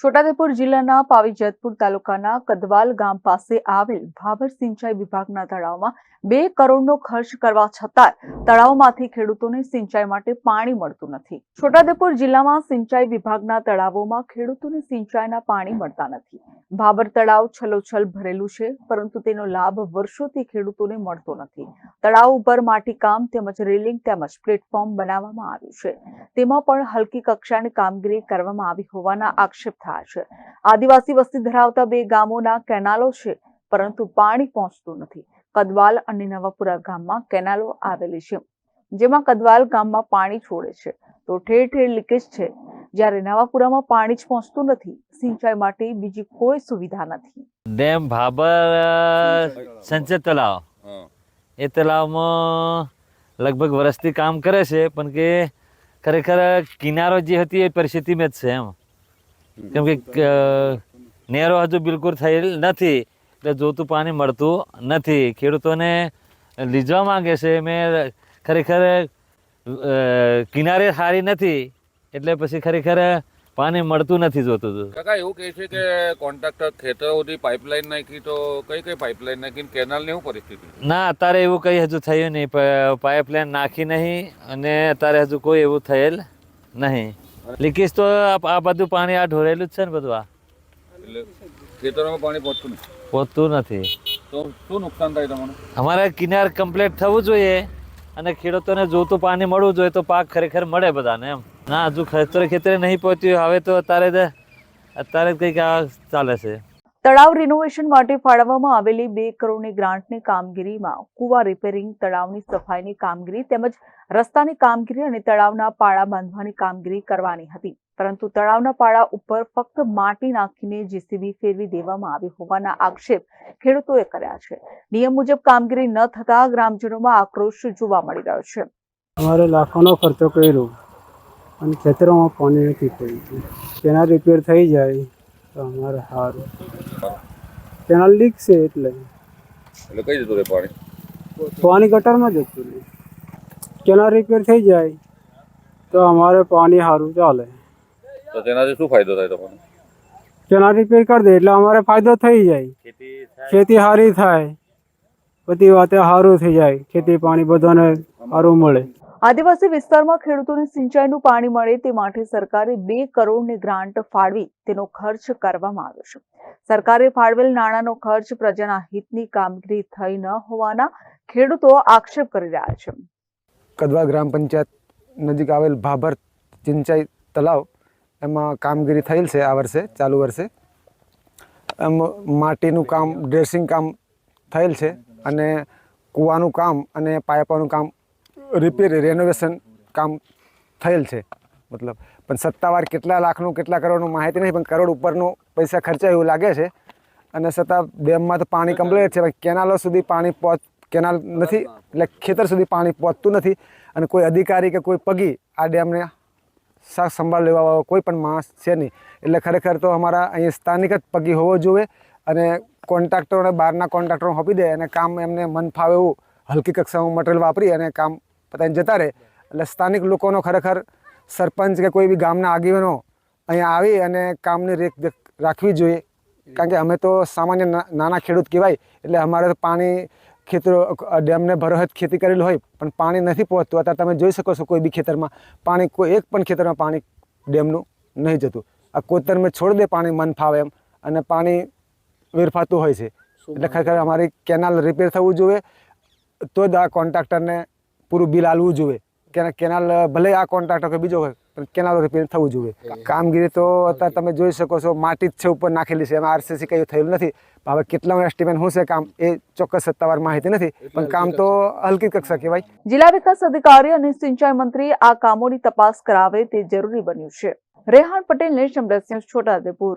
છોટાઉદેપુર જિલ્લાના પાવીજતપુર તાલુકાના કદવાલ ગામ પાસે આવેલ ભાભર સિંચાઈ વિભાગના તળાવમાં બે કરોડનો ખર્ચ કરવા છતાં તળાવમાંથી ખેડૂતોને સિંચાઈ માટે પાણી મળતું નથી. છોટાઉદેપુર જિલ્લામાં સિંચાઈ વિભાગના તળાવોમાં ખેડૂતોને સિંચાઈના પાણી મળતા નથી. ભાભર તળાવ છલોછલ ભરેલું છે, પરંતુ તેનો લાભ વર્ષોથી ખેડૂતોને મળતો નથી. તળાવ ઉપર માટીકામ તેમજ રેલિંગ તેમજ પ્લેટફોર્મ બનાવવામાં આવ્યું છે. તેમાં પણ હલકી કક્ષાની કામગીરી કરવામાં આવી હોવાના આક્ષેપ થયા છે. આદિવાસી વસ્તી ધરાવતા બે ગામોના કેનાલો છે પરંતુ પાણી પહોંચતું નથી. કદવાલ અને નવાપુરા ગામમાં કેનાલો આવેલી છે જેમાં કદવાલ ગામમાં પાણી છોડે છે. તો ઠેર ઠેર લીકેજ છે. જ્યારે નવાપુરામાં પાણી જ પહોંચતું નથી સિંચાઈ માટે બીજી કોઈ સુવિધા નથી. ડેમ ભાબર સંચય તલાવ એ તલાવમાં લગભગ વર્ષથી કામ કરે છે પણ કે ખરેખર કિનારો જે હતી એ પરિસ્થિતિમાં જ છે એમ. કેમ કે નેરો હજુ બિલકુલ થયેલ નથી. એટલે જોતું પાણી મળતું નથી ખેડૂતોને લીજવા માંગે છે મેં ખરેખર કિનારે સારી નથી એટલે પછી ખરેખર પાણી મળતું નથી જોતું હતું કાકા એવું કહે છે કે કોન્ટ્રાક્ટર ખેતરો સુધી પાઇપલાઇન નાખી તો કઈ કઈ પાઇપલાઇન નાખી કેનાલની શું પરિસ્થિતિ? ના અત્યારે એવું કંઈ હજુ થયું નહીં. પાઇપલાઇન નાખી નહીં અને અત્યારે હજુ કોઈ એવું થયેલ નહીં. લીકેજ તો આ બધું પાણી આ ઢોળેલું જ છે ને બધું આ? એટલે ખેતરોમાં પાણી પહોંચતું નથી. પહોંચતું નથી. તો શું નુકસાન થાય તમને? અમારે કિનાર કમ્પ્લીટ થવું જોઈએ અને ખેડૂતોને જોતું પાણી મળવું જોઈએ તો પાક ખરેખર મળે બધાને એમ. ના હજુ ખેતરે ખેતરે નહીં પહોંચ્યું હવે તો અત્યારે અત્યારે કંઈક આ ચાલે છે. તળાવ રિનોવેશન માટે ફાળવવામાં આવેલી બે કરોડની ગ્રાન્ટની કામગીરીમાં કુવા રિપેરિંગ તળાવની સફાઈની કામગીરી તેમજ રસ્તાની કામગીરી અને તળાવના પાળા બાંધવાની કામગીરી કરવાની હતી. પરંતુ તળાવના પાળા ઉપર ફક્ત માટી નાખીને જીસીબી ફેરવી દેવામાં આવી હોવાના આક્ષેપ ખેડૂતોએ કર્યા છે. નિયમ મુજબ કામગીરી ન થતા ગ્રામજનોમાં આક્રોશ જોવા મળી રહ્યો છે. અમારે લાખોનો ખર્ચો કર્યો અને ખેતરોમાં પાણી નથી પડ્યું. તેના રિપેર થઈ જાય અમારે સારું કેનાલ લીક છે એટલે. એટલે કઈ જતું રહે પાણી? પાણી ગટરમાં જતું રહે. કેનાલ રિપેર થઈ જાય તો અમારે પાણી સારું ચાલે. તો તેનાથી શું ફાયદો થાય તમને? કેનાલ રિપેર કરી દે એટલે અમારે ફાયદો થઈ જાય. ખેતી સારી થાય. બધી વાતે સારું થઈ જાય ખેતી પાણી બધાને સારું મળે. આદિવાસી વિસ્તારમાં ખેડૂતોને સિંચાઈનું પાણી મળે તે માટે સરકારે બે કરોડની ગ્રાન્ટ ફાળવી તેનો ખર્ચ કરવામાં આવ્યો છે. સરકારે ફાળવેલ નાણાંનો ખર્ચ પ્રજાના હિતની કામગીરી થઈ ન હોવાના ખેડૂતો આક્ષેપ કરી રહ્યા છે. કદવા ગ્રામ પંચાયત નજીક આવેલ ભાભર સિંચાઈ તલાવ એમાં કામગીરી થયેલ છે આ વર્ષે, ચાલુ વર્ષે. એમ માટીનું કામ, ડ્રેસિંગ કામ થયેલ છે અને કૂવાનું કામ અને પાઇપાનું કામ રિપેર રેનોવેશન કામ થયેલ છે. મતલબ, પણ સત્તાવાર કેટલા લાખનું, કેટલા કરોડનું માહિતી નહીં, પણ કરોડ ઉપરનું પૈસા ખર્ચાય એવું લાગે છે. અને છતાં ડેમમાં તો પાણી કમ્પ્લીટ છે. કેનાલો સુધી પાણી પહોંચ, કેનાલ નથી, એટલે ખેતર સુધી પાણી પહોંચતું નથી. અને કોઈ અધિકારી કે કોઈ પગી આ ડેમને સાફ સંભાળ લેવા વાળો કોઈ પણ માણસ છે નહીં. એટલે ખરેખર તો અમારા અહીં સ્થાનિક જ પગી હોવો જોઈએ અને કોન્ટ્રાક્ટરોને, બહારના કોન્ટ્રાક્ટરો આપી દે અને કામ એમને મન ફાવે એવું હલકી કક્ષામાં મટીરિયલ વાપરી અને કામ પતાવીને જતા રહે. એટલે સ્થાનિક લોકોનો ખરેખર સરપંચ કે કોઈ બી ગામના આગેવાનો અહીંયા આવી અને કામની રેખદેખ રાખવી જોઈએ. કારણ કે અમે તો સામાન્ય નાના ખેડૂત કહેવાય એટલે અમારે તો પાણી ખેતરો ડેમને ભરોહત ખેતી કરેલી હોય પણ પાણી નથી પહોંચતું. અત્યારે તમે જોઈ શકો છો કોઈ બી ખેતરમાં પાણી કોઈ એક પણ ખેતરમાં પાણી ડેમનું નહીં જતું. આ કોતરમાં છોડી દે પાણી મન ફાવે એમ અને પાણી વેરફાતું હોય છે. એટલે ખરેખર અમારી કેનાલ રિપેર થવું જોઈએ. તો જ આ કોન્ટ્રાક્ટરને પૂરું બિલ આલવું જોઈએ. કેનાલ ભલે આ કોન્ટ્રાક્ટર કે બીજો હોય પણ કેનાલ રિપેર થવું જોઈએ. કામગીરી તો અત્યારે તમે જોઈ શકો છો માટી જ છે ઉપર નાખેલી છે. એમાં આરસીસી કંઈ થયેલું નથી. હવે કેટલા એસ્ટિમેટ શું છે કામ એ ચોક્કસ સત્તાવાર માહિતી નથી. પણ કામ તો હલકી કક્ષા કહેવાય. જિલ્લા વિકાસ અધિકારી અને સિંચાઈ મંત્રી આ કામોની તપાસ કરાવે તે જરૂરી બન્યું છે. રેહાન પટેલ ને ન્યૂઝ છોટાઉદેપુર.